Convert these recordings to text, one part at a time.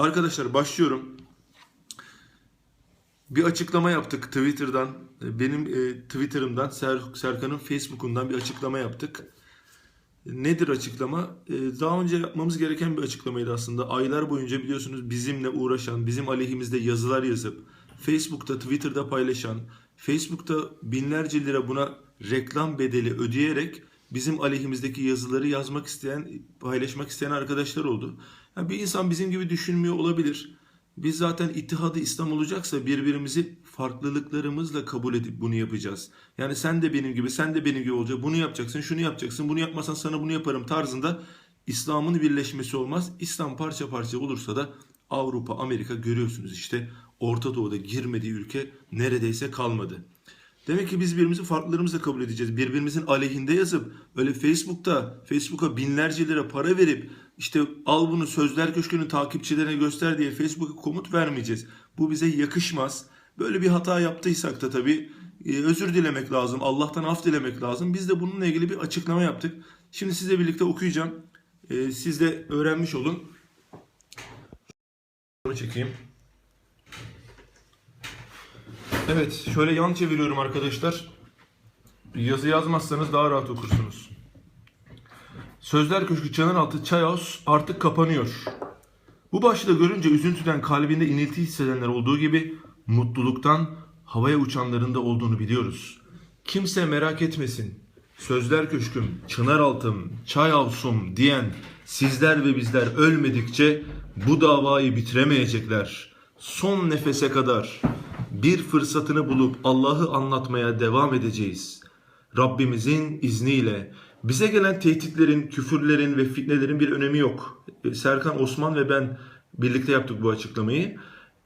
Arkadaşlar başlıyorum. Bir açıklama yaptık Twitter'dan. Benim e, Twitter'ımdan, Ser- Serkan'ın Facebook'undan bir açıklama yaptık. Nedir açıklama? E, daha önce yapmamız gereken bir açıklamaydı aslında. Aylar boyunca biliyorsunuz bizimle uğraşan, bizim aleyhimizde yazılar yazıp, Facebook'ta, Twitter'da paylaşan, Facebook'ta binlerce lira buna reklam bedeli ödeyerek bizim aleyhimizdeki yazıları yazmak isteyen, paylaşmak isteyen arkadaşlar oldu. Yani bir insan bizim gibi düşünmüyor olabilir. Biz zaten ittihadı İslam olacaksa birbirimizi farklılıklarımızla kabul edip bunu yapacağız. Yani sen de benim gibi, sen de benim gibi olacak. Bunu yapacaksın, şunu yapacaksın. Bunu yapmasan sana bunu yaparım tarzında İslam'ın birleşmesi olmaz. İslam parça parça olursa da Avrupa, Amerika görüyorsunuz işte Orta Doğu'da girmediği ülke neredeyse kalmadı. Demek ki biz birbirimizi farklılarımızla kabul edeceğiz. Birbirimizin aleyhinde yazıp öyle Facebook'ta Facebook'a binlerce lira para verip işte al bunu Sözler Köşkü'nün takipçilerine göster diye Facebook'a komut vermeyeceğiz. Bu bize yakışmaz. Böyle bir hata yaptıysak da tabii e, özür dilemek lazım. Allah'tan af dilemek lazım. Biz de bununla ilgili bir açıklama yaptık. Şimdi sizle birlikte okuyacağım. E, Siz de öğrenmiş olun. Bunu çekeyim. Evet, şöyle yan çeviriyorum arkadaşlar. Yazı yazmazsanız daha rahat okursunuz. Sözler Köşkü Çanıraltı Çay House artık kapanıyor. Bu başlığı görünce üzüntüden kalbinde inilti hissedenler olduğu gibi mutluluktan havaya uçanların da olduğunu biliyoruz. Kimse merak etmesin. Sözler Köşküm, Çınaraltım, Çay House'um diyen sizler ve bizler ölmedikçe bu davayı bitiremeyecekler. Son nefese kadar bir fırsatını bulup Allah'ı anlatmaya devam edeceğiz. Rabbimizin izniyle bize gelen tehditlerin, küfürlerin ve fitnelerin bir önemi yok. Serkan Osman ve ben birlikte yaptık bu açıklamayı.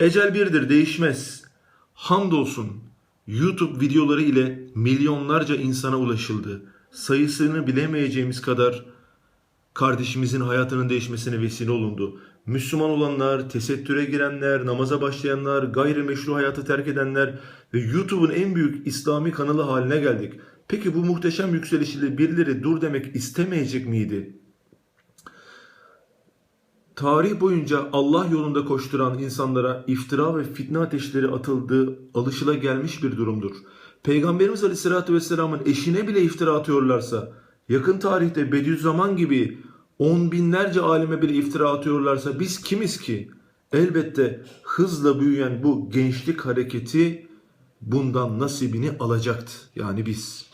Ecel birdir, değişmez. Hamdolsun YouTube videoları ile milyonlarca insana ulaşıldı. Sayısını bilemeyeceğimiz kadar kardeşimizin hayatının değişmesine vesile olundu. Müslüman olanlar, tesettüre girenler, namaza başlayanlar, gayrimeşru hayatı terk edenler ve YouTube'un en büyük İslami kanalı haline geldik. Peki bu muhteşem yükselişiyle birileri dur demek istemeyecek miydi? Tarih boyunca Allah yolunda koşturan insanlara iftira ve fitne ateşleri atıldığı alışılagelmiş bir durumdur. Peygamberimiz Aleyhisselatü Vesselam'ın eşine bile iftira atıyorlarsa, yakın tarihte Bediüzzaman gibi on binlerce alime bile iftira atıyorlarsa biz kimiz ki? Elbette hızla büyüyen bu gençlik hareketi bundan nasibini alacaktı. Yani biz.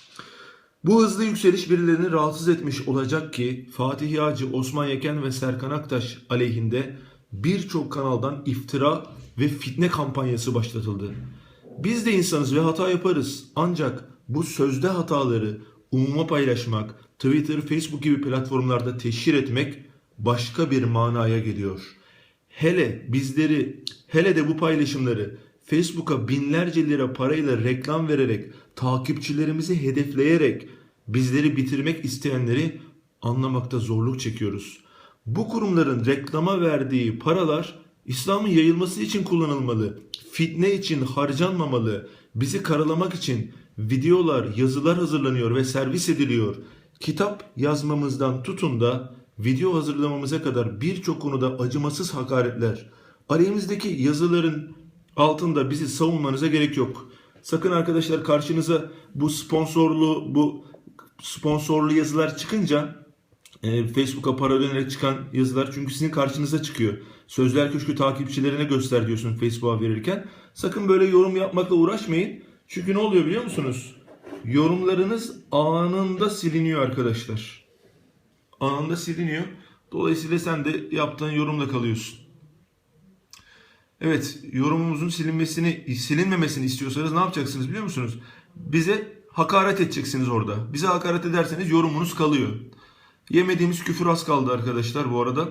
Bu hızlı yükseliş birilerini rahatsız etmiş olacak ki Fatih Yağcı, Osman Yeken ve Serkan Aktaş aleyhinde birçok kanaldan iftira ve fitne kampanyası başlatıldı. Biz de insanız ve hata yaparız. Ancak bu sözde hataları umuma paylaşmak, Twitter, Facebook gibi platformlarda teşhir etmek başka bir manaya geliyor. Hele bizleri, hele de bu paylaşımları Facebook'a binlerce lira parayla reklam vererek, takipçilerimizi hedefleyerek bizleri bitirmek isteyenleri anlamakta zorluk çekiyoruz. Bu kurumların reklama verdiği paralar İslam'ın yayılması için kullanılmalı, fitne için harcanmamalı, bizi karalamak için videolar, yazılar hazırlanıyor ve servis ediliyor. Kitap yazmamızdan tutun da video hazırlamamıza kadar birçok konuda acımasız hakaretler. Aleyhimizdeki yazıların altında bizi savunmanıza gerek yok. Sakın arkadaşlar karşınıza bu sponsorlu, bu sponsorlu yazılar çıkınca e, Facebook'a para ödenerek çıkan yazılar çünkü sizin karşınıza çıkıyor. Sözler Köşkü takipçilerine göster diyorsun Facebook'a verirken. Sakın böyle yorum yapmakla uğraşmayın. Çünkü ne oluyor biliyor musunuz? Yorumlarınız anında siliniyor arkadaşlar. Anında siliniyor. Dolayısıyla sen de yaptığın yorumla kalıyorsun. Evet, yorumumuzun silinmesini, silinmemesini istiyorsanız ne yapacaksınız biliyor musunuz? Bize hakaret edeceksiniz orada. Bize hakaret ederseniz yorumunuz kalıyor. Yemediğimiz küfür az kaldı arkadaşlar bu arada.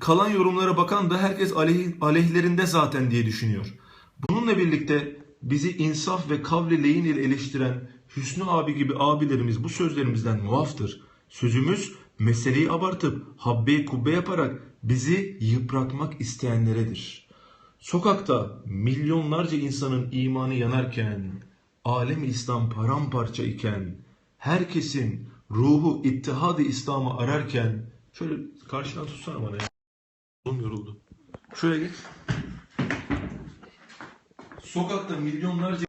Kalan yorumlara bakan da herkes aleyh, aleyhlerinde zaten diye düşünüyor. Bununla birlikte bizi insaf ve kavli leyin ile eleştiren Hüsnü abi gibi abilerimiz bu sözlerimizden muaftır. Sözümüz meseleyi abartıp habbe kubbe yaparak bizi yıpratmak isteyenleredir. Sokakta milyonlarca insanın imanı yanarken, alem İslam paramparça iken, herkesin ruhu ittihad-ı İslam'ı ararken, şöyle karşına tutsana bana ya. Oğlum yoruldu. Şuraya geç. Sokakta milyonlarca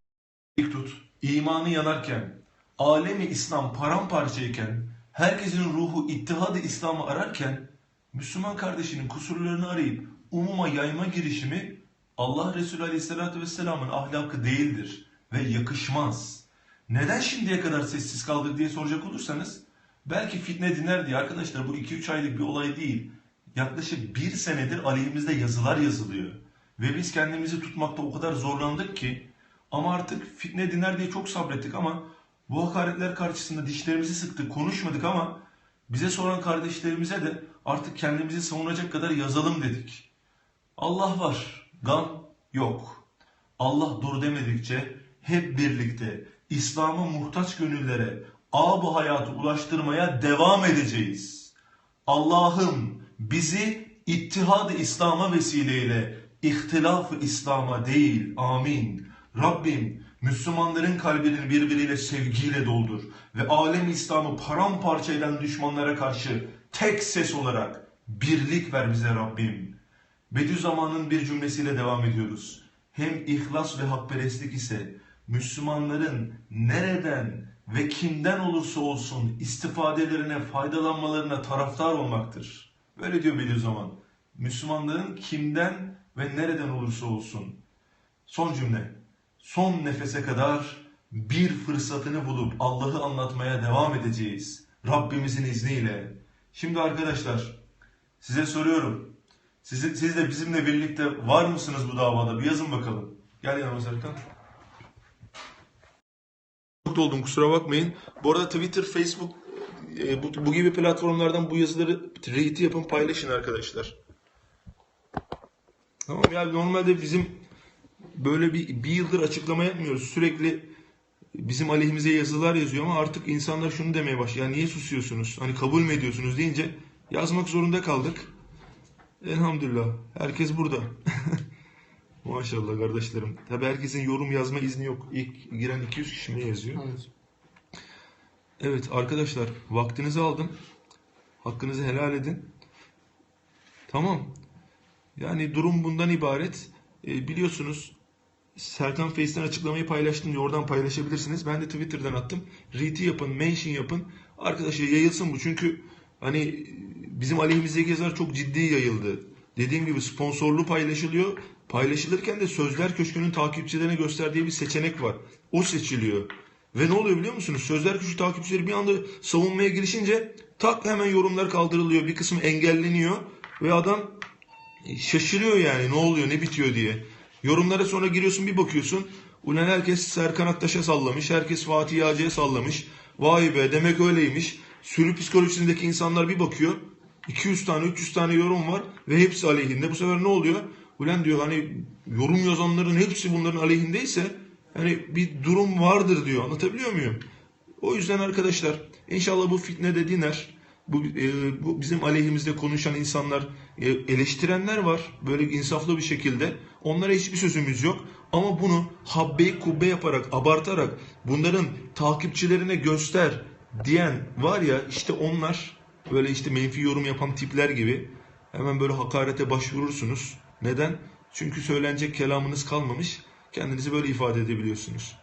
tut, imanı yanarken, alemi İslam paramparçayken, herkesin ruhu ittihadı İslam'ı ararken, Müslüman kardeşinin kusurlarını arayıp umuma yayma girişimi Allah Resulü Aleyhisselatü Vesselam'ın ahlakı değildir ve yakışmaz. Neden şimdiye kadar sessiz kaldık diye soracak olursanız, belki fitne diner diye arkadaşlar bu 2-3 aylık bir olay değil. Yaklaşık bir senedir aleyhimizde yazılar yazılıyor. Ve biz kendimizi tutmakta o kadar zorlandık ki ama artık fitne diner diye çok sabrettik ama bu hakaretler karşısında dişlerimizi sıktık, konuşmadık ama bize soran kardeşlerimize de artık kendimizi savunacak kadar yazalım dedik. Allah var, gam yok. Allah dur demedikçe hep birlikte İslam'a muhtaç gönüllere bu hayatı ulaştırmaya devam edeceğiz. Allah'ım bizi ittihad-ı İslam'a vesileyle ihtilaf-ı İslam'a değil. Amin. Rabbim Müslümanların kalbini birbiriyle sevgiyle doldur ve alem İslam'ı paramparça eden düşmanlara karşı tek ses olarak birlik ver bize Rabbim. Bediüzzaman'ın bir cümlesiyle devam ediyoruz. Hem ihlas ve hakperestlik ise Müslümanların nereden ve kimden olursa olsun istifadelerine, faydalanmalarına taraftar olmaktır. Böyle diyor Bediüzzaman. Müslümanların kimden ve nereden olursa olsun. Son cümle. Son nefese kadar bir fırsatını bulup Allah'ı anlatmaya devam edeceğiz. Rabbimizin izniyle. Şimdi arkadaşlar size soruyorum. Siz, siz de bizimle birlikte var mısınız bu davada? Bir yazın bakalım. Gel yanıma Serkan. Çok oldum kusura bakmayın. Bu arada Twitter, Facebook e, bu, bu gibi platformlardan bu yazıları retweet yapın paylaşın arkadaşlar. Tamam yani normalde bizim böyle bir, bir yıldır açıklama yapmıyoruz. Sürekli bizim aleyhimize yazılar yazıyor ama artık insanlar şunu demeye başlıyor. Ya niye susuyorsunuz? Hani kabul mü ediyorsunuz deyince yazmak zorunda kaldık. Elhamdülillah. Herkes burada. Maşallah kardeşlerim. Tabi herkesin yorum yazma izni yok. İlk giren 200 kişi mi yazıyor? Evet. Evet arkadaşlar vaktinizi aldım. Hakkınızı helal edin. Tamam. Yani durum bundan ibaret. E, biliyorsunuz Serkan Face'ten açıklamayı paylaştım diye oradan paylaşabilirsiniz. Ben de Twitter'dan attım. Retweet yapın, mention yapın. Arkadaşlar yayılsın bu. Çünkü hani bizim aleyhimizdeki yazılar çok ciddi yayıldı. Dediğim gibi sponsorlu paylaşılıyor. Paylaşılırken de Sözler Köşkü'nün takipçilerine gösterdiği bir seçenek var. O seçiliyor. Ve ne oluyor biliyor musunuz? Sözler Köşkü takipçileri bir anda savunmaya girişince tak hemen yorumlar kaldırılıyor. Bir kısmı engelleniyor. Ve adam şaşırıyor yani ne oluyor ne bitiyor diye. Yorumlara sonra giriyorsun bir bakıyorsun. Ulan herkes Serkan Aktaş'a sallamış. Herkes Fatih Yağcı'ya sallamış. Vay be demek öyleymiş. Sürü psikolojisindeki insanlar bir bakıyor. 200 tane 300 tane yorum var ve hepsi aleyhinde. Bu sefer ne oluyor? Ulan diyor hani yorum yazanların hepsi bunların aleyhindeyse hani bir durum vardır diyor. Anlatabiliyor muyum? O yüzden arkadaşlar inşallah bu fitne de diner. Bu, e, bu bizim aleyhimizde konuşan insanlar, e, eleştirenler var. Böyle insaflı bir şekilde. Onlara hiçbir sözümüz yok. Ama bunu habbe kubbe yaparak, abartarak bunların takipçilerine göster diyen var ya işte onlar böyle işte menfi yorum yapan tipler gibi hemen böyle hakarete başvurursunuz. Neden? Çünkü söylenecek kelamınız kalmamış. Kendinizi böyle ifade edebiliyorsunuz.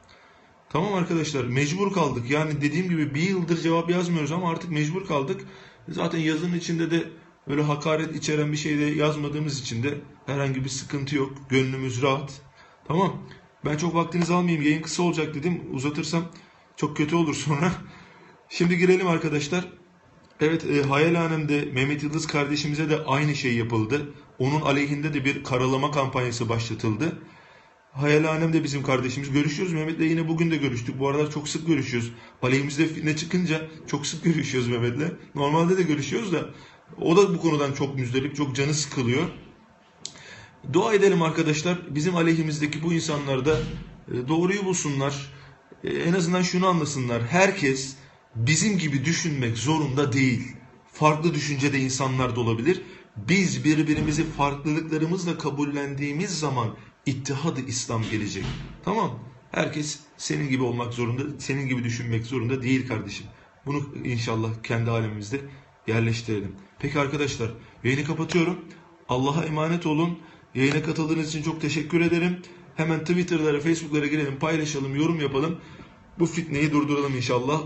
Tamam arkadaşlar mecbur kaldık. Yani dediğim gibi bir yıldır cevap yazmıyoruz ama artık mecbur kaldık. Zaten yazının içinde de öyle hakaret içeren bir şey de yazmadığımız için de herhangi bir sıkıntı yok. Gönlümüz rahat. Tamam. Ben çok vaktinizi almayayım. Yayın kısa olacak dedim. Uzatırsam çok kötü olur sonra. Şimdi girelim arkadaşlar. Evet e, Hayalhanem'de Mehmet Yıldız kardeşimize de aynı şey yapıldı. Onun aleyhinde de bir karalama kampanyası başlatıldı. Hayalhanem de bizim kardeşimiz. Görüşüyoruz. Mehmet'le yine bugün de görüştük. Bu aralar çok sık görüşüyoruz. Aleyhimizde fitne çıkınca çok sık görüşüyoruz Mehmet'le. Normalde de görüşüyoruz da o da bu konudan çok müzdarip, çok canı sıkılıyor. Dua edelim arkadaşlar. Bizim aleyhimizdeki bu insanlar da e, doğruyu bulsunlar. E, En azından şunu anlasınlar. Herkes bizim gibi düşünmek zorunda değil. Farklı düşüncede insanlar da olabilir. Biz birbirimizi farklılıklarımızla kabullendiğimiz zaman ittihad-ı İslam gelecek. Tamam. Herkes senin gibi olmak zorunda, senin gibi düşünmek zorunda değil kardeşim. Bunu inşallah kendi alemimizde yerleştirelim. Peki arkadaşlar, yayını kapatıyorum. Allah'a emanet olun. Yayına katıldığınız için çok teşekkür ederim. Hemen Twitter'lara, Facebook'lara girelim, paylaşalım, yorum yapalım. Bu fitneyi durduralım inşallah.